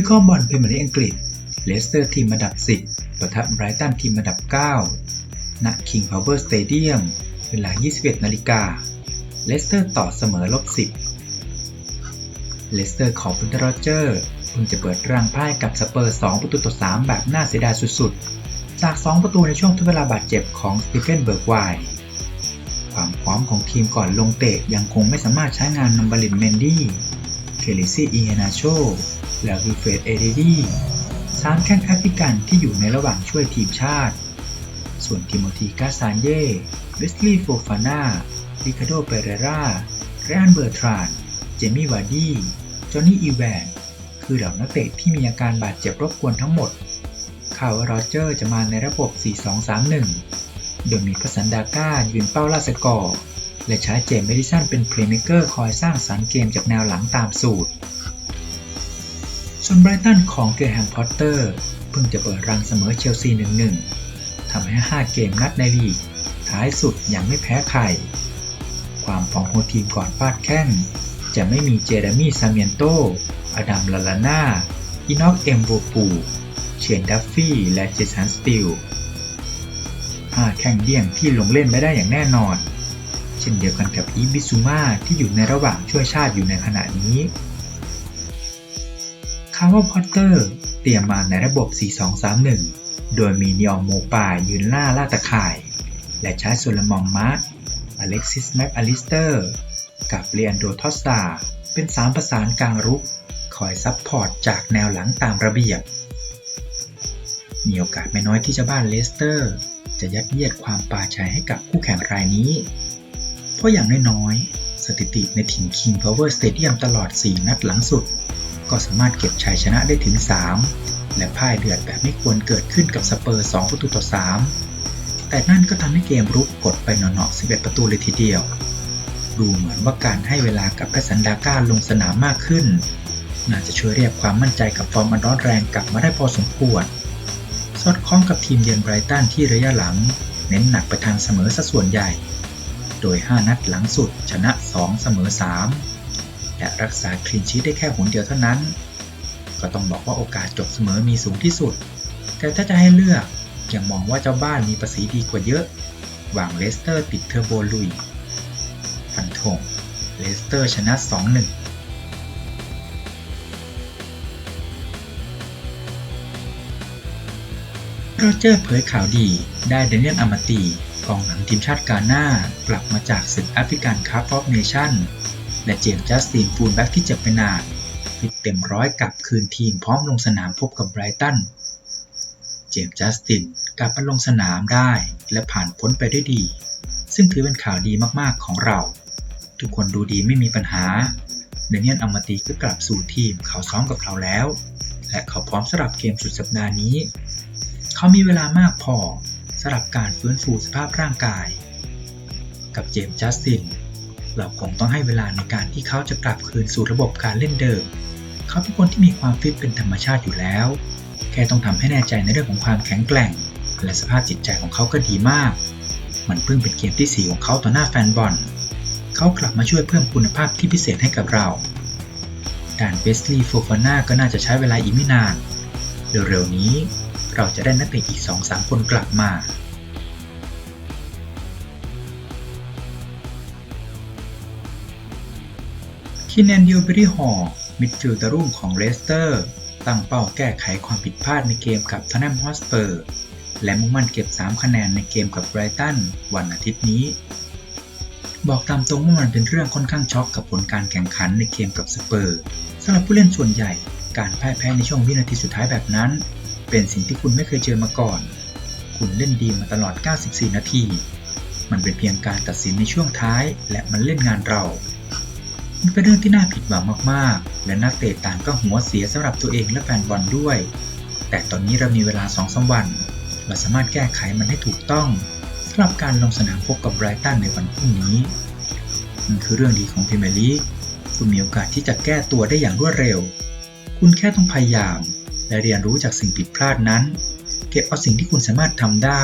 วิเคราะห์บอลพรีเมียร์ลีกอังกฤษ เลสเตอร์ทีมอันดับ 10ปะทะไบรตันทีมอันดับ 9ณ King Power Stadium เวลา 21 นาฬิกา เลสเตอร์ต่อเสมอลบ 10 เลสเตอร์ของบุนเดอร์โรเจอร์เพิ่งจะเปิดรังพ่ายกับสเปอร์ 2 ประตูต่อ 3 แบบน่าเสียดายสุดๆ จาก 2 ประตูในช่วงทดเวลาบาดเจ็บของสตีเฟนเบิร์กไวน์ความพร้อมของทีมก่อนลงเตะยังคงไม่สามารถใช้งานนัมบารินเมนดี้ เคลิซี่อีเฮนาโช และวิเฟรดเอเดดีสามแข้งแอฟริกันที่อยู่ในระหว่างช่วยทีมชาติ ส่วนทิโมธีกาซานเย่เวสลีย์โฟฟาน่าริคาโดเปเรราเรอันเบอร์ทราน เจมี่วาร์ดี้ จอห์นนี่อีแวน คือเหล่านักเตะที่มีอาการบาดเจ็บรบกวนทั้งหมดข่าวว่าโรเจอร์จะมาในระบบ 4-2-3-1 โดยมีพัสันดาก้ายืนเป้าล่าสกอร์ และใช้เจมส์เมดิสันเป็นเพลย์เมเกอร์คอยสร้างสรรค์เกมจากแนวหลังตามสูตร ส่วนไบรตันของเกรแฮมพอตเตอร์ เพิ่งจะเปิดรังเสมอเชลซี 1-1 ทำให้ 5 เกมนัดในลีก ท้ายสุดยังไม่แพ้ใคร ความฟองโฮทีมก่อนฟาดแข้ง จะไม่มีเจเรมี่ซาเมียนโต อดัมลาลาน่าอินอกเอ็มโบปูเชนดัฟฟี่ และเจสันสติลห้าแข่งเดี่ยงที่ลงเล่นไม่ได้อย่างแน่นอน เช่นเดียวกันกับอีบิซูมาที่อยู่ในระหว่างช่วยชาติอยู่ในขณะนี้คาร์วพอตเตอร์เตรียมมาในระบบ 4-2-3-1 โดยมีนิออโมปายืนล่าล่าตะข่าย และใช้โซลมองมาร์ตอเล็กซิสแม็กอลิสเตอร์ กับเรียนโดทอสตาเป็นสามประสานกลางรุกคอยซับพอร์ตจากแนวหลังตามระเบียบ มีโอกาสไม่น้อยที่จ้าบ้านเลสเตอร์ จะยัดเยียดความป่าชัยให้กับคู่แข่งรายนี้ เพราะอย่างน้อยๆ สถิติในถิ่น King Power Stadium ตลอด 4 นัดหลังสุด ก็สามารถเก็บชัยชนะได้ถึง 3 และพ่ายเดือดแบบไม่ควรเกิดขึ้นกับสเปอร์ 2 ประตูต่อ 3 แต่นั่นก็ทำให้เกมรุกกดไปหนอๆ11 ประตูเลยทีเดียว ดูเหมือนว่าการให้เวลากับแพสันดาก้าลงสนามมากขึ้น น่าจะช่วยเรียกความมั่นใจกับฟอร์มอันร้อนแรงกลับมาได้พอสมควรสอดคล้องกับทีมเยือนไบรตันที่ระยะหลัง เน้นหนักไปทางเสมอซะส่วนใหญ่ โดย 5 นัดหลังสุดชนะ 2 เสมอ 3 และรักษาคลีนชีทได้แค่หนเดียวเท่านั้น ก็ต้องบอกว่าโอกาสจบเสมอมีสูงที่สุด แต่ถ้าจะให้เลือกยังมองว่าเจ้าบ้านมีประสีดีกว่าเยอะหวังเลสเตอร์ติดเทอร์โบลุยฟันธงเลสเตอร์ชนะ 2-1โรเจอร์เผยข่าวดีได้เดนเนียลอามาตี องหลังทีมชาติกาหน้ากลับมาจากศึกแอฟริกันคัพออฟเนชั่นและเจมส์จัสตินฟูลแบ็กที่เจ็บไปนานฟิตเต็มร้อยกลับคืนทีมพร้อมลงสนามพบกับไบรตัน เจมส์จัสตินกลับมาลงสนามได้และผ่านพ้นไปได้ดี ซึ่งถือเป็นข่าวดีมากๆของเรา ทุกคนดูดีไม่มีปัญหาเดนเนียลอมาตีก็กลับสู่ทีมเขาซ้อมกับเขาแล้ว และเขาพร้อมสำหรับเกมสุดสัปดาห์นี้ เขามีเวลามากพอ สำหรับการฟื้นฟูสภาพร่างกาย กับเจมส์จัสตินเราคงต้องให้เวลาในการที่เขาจะกลับคืนสู่ระบบการเล่นเดิม เขาเป็นคนที่มีความฟิตเป็นธรรมชาติอยู่แล้ว แค่ต้องทำให้แน่ใจในเรื่องของความแข็งแกร่ง และสภาพจิตใจของเขาก็ดีมาก มันเพิ่งเป็นเกมที่สี่ของเขาต่อหน้าแฟนบอล เขากลับมาช่วยเพิ่มคุณภาพที่พิเศษให้กับเราด่านเบสลีย์โฟฟาน่าก็น่าจะใช้เวลาอีกไม่นาน เร็วๆนี้ เราจะได้นักเตะอีก 2-3 คนกลับมา คินแอนดิวบรี่ฮอร์มิดฟิลด์รุ่งของเลสเตอร์ ตั้งเป้าแก้ไขความผิดพลาดในเกมกับทนแนมฮอสเปอร์ และมุ่งมั่นเก็บ 3 คะแนนในเกมกับไบรตันวันอาทิตย์นี้ บอกตามตรงว่ามันเป็นเรื่องค่อนข้างช็อกกับผลการแข่งขันในเกมกับสเปอร์สำหรับผู้เล่นส่วนใหญ่การพ่ายแพ้ในช่วงวินาทีสุดท้ายแบบนั้น เป็นสิ่งที่คุณไม่เคยเจอมาก่อน คุณเล่นดีมาตลอด 94 นาที มันเป็นเพียงการตัดสินในช่วงท้าย และมันเล่นงานเรา มันเป็นเรื่องที่น่าผิดหวังมากๆ และนักเตะต่างก็หัวเสียสำหรับตัวเองและแฟนบอลด้วย แต่ตอนนี้เรามีเวลา2อสวัน เราสามารถแก้ไขมันให้ถูกต้องสำหรับการลงสนามพบกับไบรตันในวันพรุ่งนี้ มันคือเรื่องดีของพรีเมียร์ลีกคุณมีโอกาสที่จะแก้ตัวได้อย่างรวดเร็ว คุณแค่ต้องพยายาม และเรียนรู้จากสิ่งผิดพลาดนั้น เก็บเอาสิ่งที่คุณสามารถทำได้